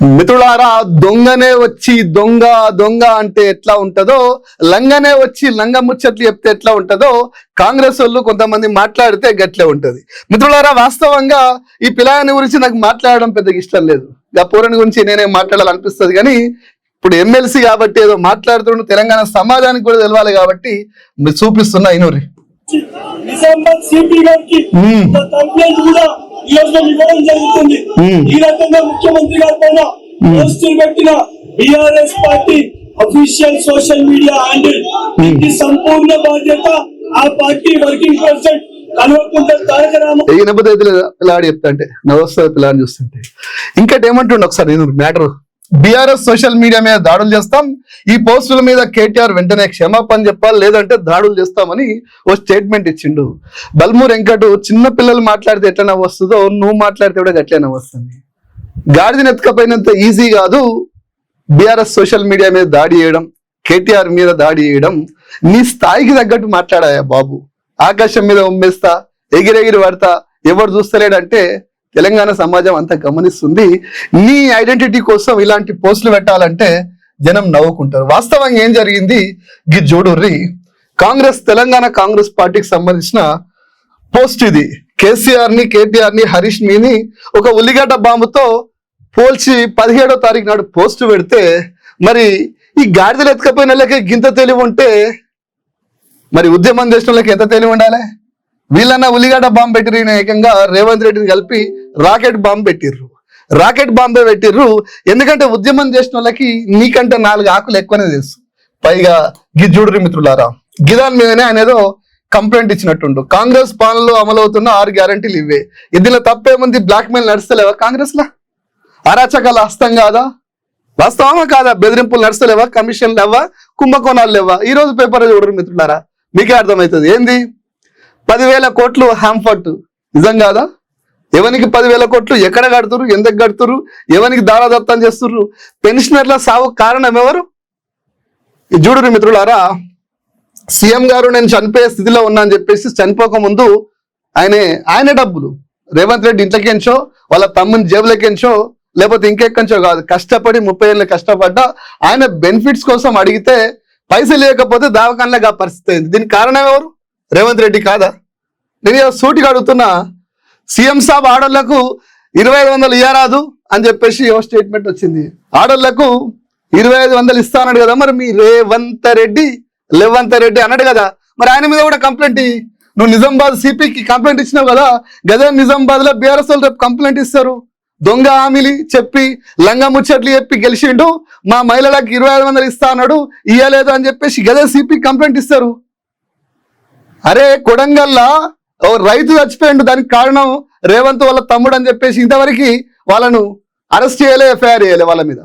మిత్రులారా దొంగనే వచ్చి దొంగ దొంగ అంటే ఎట్లా ఉంటదో లంగనే వచ్చి లంగ ముచ్చట్లు చెప్తే ఎట్లా ఉంటదో కాంగ్రెస్ వాళ్ళు కొంతమంది మాట్లాడితే గట్లే ఉంటది. మిత్రులారా వాస్తవంగా ఈ పిల్లాని గురించి నాకు మాట్లాడడం పెద్దగా ఇష్టం లేదు. ఆ పూరని గురించి నేనే మాట్లాడాలనిపిస్తుంది కానీ ఇప్పుడు ఎమ్మెల్సీ కాబట్టి ఏదో మాట్లాడుతుండు తెలంగాణ సమాజానికి కూడా తెలవాలి కాబట్టి చూపిస్తున్నా ఇనూరి. ఈ రోజు ఇవ్వడం జరుగుతుంది. ఈ రకంగా ముఖ్యమంత్రి గారి పైన పోస్టులు పెట్టిన BRS party official social media handle దీనికి సంపూర్ణ బాధ్యత ఆ పార్టీ వర్కింగ్ ప్రెసిడెంట్ పిల్లాడు చెప్తా అంటే నవ్వొస్తుంది పిల్లాడిని చూస్తుంటే. ఇంకటి ఏమంటుండే ఒకసారి నేను మ్యాటర్ బీఆర్ఎస్ సోషల్ మీడియా మీద దాడులు చేస్తాం. ఈ పోస్టుల మీద కేటీఆర్ వెంటనే క్షమాపణ చెప్పాలి లేదంటే దాడులు చేస్తామని ఓ స్టేట్మెంట్ ఇచ్చిండు. బల్మూర్ వెంకట్ చిన్న పిల్లలు మాట్లాడితే ఎట్లనే వస్తుందో నువ్వు మాట్లాడితే కూడా గట్లే వస్తుంది. గాడిదని ఎత్తుకపోయినంత ఈజీ కాదు బీఆర్ఎస్ సోషల్ మీడియా మీద దాడి చేయడం కేటీఆర్ మీద దాడి చేయడం. నీ స్థాయికి తగ్గట్టు మాట్లాడాయా బాబు. ఆకాశం మీద ఉమ్మేస్తా ఎగిరెగిరి పడతా ఎవరు చూస్తలేడంటే తెలంగాణ సమాజం అంతా గమనిస్తుంది. నీ ఐడెంటిటీ కోసం ఇలాంటి పోస్టులు పెట్టాలంటే జనం నవ్వుకుంటారు. వాస్తవంగా ఏం జరిగింది? గి జోడూరి కాంగ్రెస్ తెలంగాణ కాంగ్రెస్ పార్టీకి సంబంధించిన పోస్ట్ ఇది. కేసీఆర్ని కేటీఆర్ని హరీష్ మీని ఒక ఉల్లిగడ్డ బాంబుతో పోల్చి పదిహేడో తారీఖు నాడు పోస్ట్ పెడితే మరి ఈ గాడిదలు ఎత్తుకపోయిన వాళ్ళకి గింత తెలివి ఉంటే మరి ఉద్యమం చేసిన వాళ్ళకి ఎంత తెలివి ఉండాలి? వీళ్ళన్న ఉల్లిగడ్డ బాంబు పెట్టిన ఏకంగా రేవంత్ రెడ్డిని కలిపి రాకెట్ బాంబు పెట్టిర్రు. రాకెట్ బాంబే పెట్టిర్రు. ఎందుకంటే ఉద్యమం చేసిన వాళ్ళకి నీకంటే నాలుగు ఆకులు ఎక్కువనే తెలుసు. పైగా గిజ్జుడురి మిత్రులారా గిదాని మీదనే ఆయన ఏదో కంప్లైంట్ ఇచ్చినట్టుండు. కాంగ్రెస్ పాలనలో అమలవుతున్న ఆరు గ్యారంటీలు ఇవే. ఇందులో తప్పేముంది బ్లాక్ మెయిల్ నడుస్తలేవా కాంగ్రెస్ లా హస్తం కాదా? వాస్తవమా కాదా? బెదిరింపులు నడుస్తలేవా? కమిషన్ లేవా? కుంభకోణాలు లేవా? ఈ రోజు పేపర్ చూడరు మిత్రులారా. మీకే అర్థమవుతుంది. ఏంది? పదివేల కోట్లు హ్యాంఫర్ట్ నిజం కాదా? ఎవరికి పదివేల కోట్లు ఎక్కడ కడుతురు? ఎందుకు కడుతురు? ఎవరికి దారాదత్తం చేస్తుర్రు? పెన్షనర్ల సావు కారణం ఎవరు? చూడురు మిత్రులారా సీఎం గారు నేను చనిపోయే స్థితిలో ఉన్నా అని చెప్పేసి చనిపోక ముందు ఆయనే ఆయన డబ్బులు. రేవంత్ రెడ్డి ఇంట్లోకెంచో వాళ్ళ తమ్ముని జేబులకెంచో లేకపోతే ఇంకెక్కంచో కాదు. కష్టపడి ముప్పై ఏళ్ళు కష్టపడ్డా ఆయన బెనిఫిట్స్ కోసం అడిగితే పైసలు లేకపోతే దావకాన్లకు పరిస్థితి అయింది. దీనికి కారణం ఎవరు? రేవంత్ రెడ్డి కాదా? నేను సూటిగా అడుగుతున్నా సీఎం సాబ్ ఆడోళ్ళకు ఇరవై ఐదు వందలు ఇయ్యరాదు అని చెప్పేసి ఓ స్టేట్మెంట్ వచ్చింది. ఆడోళ్ళకు ఇరవై ఐదు వందలు ఇస్తానడు కదా మరి మీ రేవంత్ రెడ్డి లేవంత్ రెడ్డి అన్నాడు కదా మరి ఆయన మీద కూడా కంప్లైంట్ నువ్వు నిజామాబాద్ సిపికి కంప్లైంట్ ఇచ్చినావు కదా గదే నిజామాబాద్లో బీఆర్ఎస్ వాళ్ళు రేపు కంప్లైంట్ ఇస్తారు. దొంగ హామీలు చెప్పి లంగా ముచ్చట్లు చెప్పి గెలిచిండు మా మహిళలకు ఇరవై ఐదు వందలు ఇస్తా అన్నాడు ఇయ్యలేదు అని చెప్పేసి గదే సిపి కంప్లైంట్ ఇస్తారు. అరే కొడంగల్లా రైతు చచ్చిపోయిండు దానికి కారణం రేవంత్ వాళ్ళ తమ్ముడు అని చెప్పేసి ఇంతవరకు వాళ్ళను అరెస్ట్ చేయలే ఎఫ్ఐఆర్ చేయలే వాళ్ళ మీద.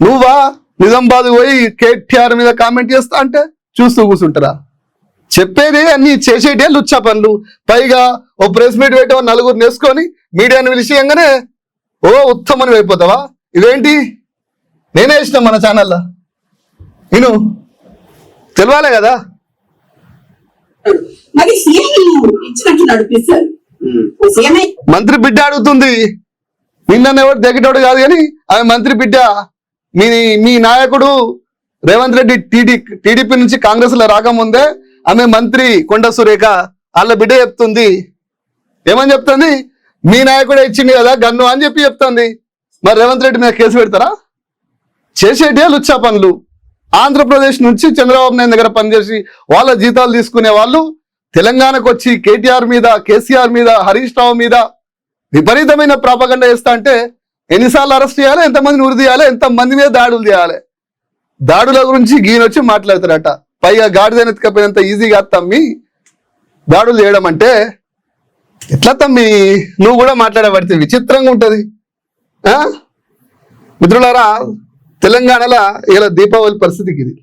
నువ్వా నిజామాబాద్ పోయి కేటీఆర్ మీద కామెంట్ చేస్తా అంటే చూస్తూ కూర్చుంటారా? చెప్పేది అన్ని చేసేటే లుచ్చా పనులు. పైగా ఓ ప్రెస్ మీట్ పెట్టి నలుగురు నేసుకొని మీడియాను విషయంగానే ఓ ఉత్తమని అయిపోతావా? ఇదేంటి? నేనే ఇష్టం మన ఛానల్లో. నేను తెలవాలే కదా? మరి సీఎం మంత్రి బిడ్డ అడుగుతుంది. నిన్న ఎవరు దగ్గటోడు కాదు కానీ ఆమె మంత్రి బిడ్డ మీ మీ నాయకుడు రేవంత్ రెడ్డి టీడీ టీడీపీ నుంచి కాంగ్రెస్లో రాకముందే ఆమె మంత్రి కొండ సురేఖ వాళ్ళ బిడ్డ చెప్తుంది. ఏమని చెప్తుంది? మీ నాయకుడే ఇచ్చింది కదా గన్ను అని చెప్పి చెప్తుంది. మరి రేవంత్ రెడ్డి మీద కేసు పెడతారా? చేసేటే లుచ్చా పనులు. ఆంధ్రప్రదేశ్ నుంచి చంద్రబాబు నాయుడు దగ్గర పనిచేసి వాళ్ళ జీతాలు తీసుకునే వాళ్ళు తెలంగాణకు వచ్చి కేటీఆర్ మీద కేసీఆర్ మీద హరీష్ రావు మీద విపరీతమైన ప్రాపగండ చేస్తా అంటే ఎన్నిసార్లు అరెస్ట్ చేయాలి ఎంతమందిని ఉరి తీయాలి ఎంతమంది మీద దాడులు చేయాలి? దాడుల గురించి గీయన వచ్చి మాట్లాడతారట పైగా గాడిదైన ఎత్తుకపోయినంత ఈజీగా తమ్మి దాడులు చేయడం అంటే ఎట్లా తమ్మి? నువ్వు కూడా మాట్లాడబడితే విచిత్రంగా ఉంటుంది. ఆ? మిత్రులారా తెలంగాణలో ఇలా దీపావళి పరిస్థితికి ఇది.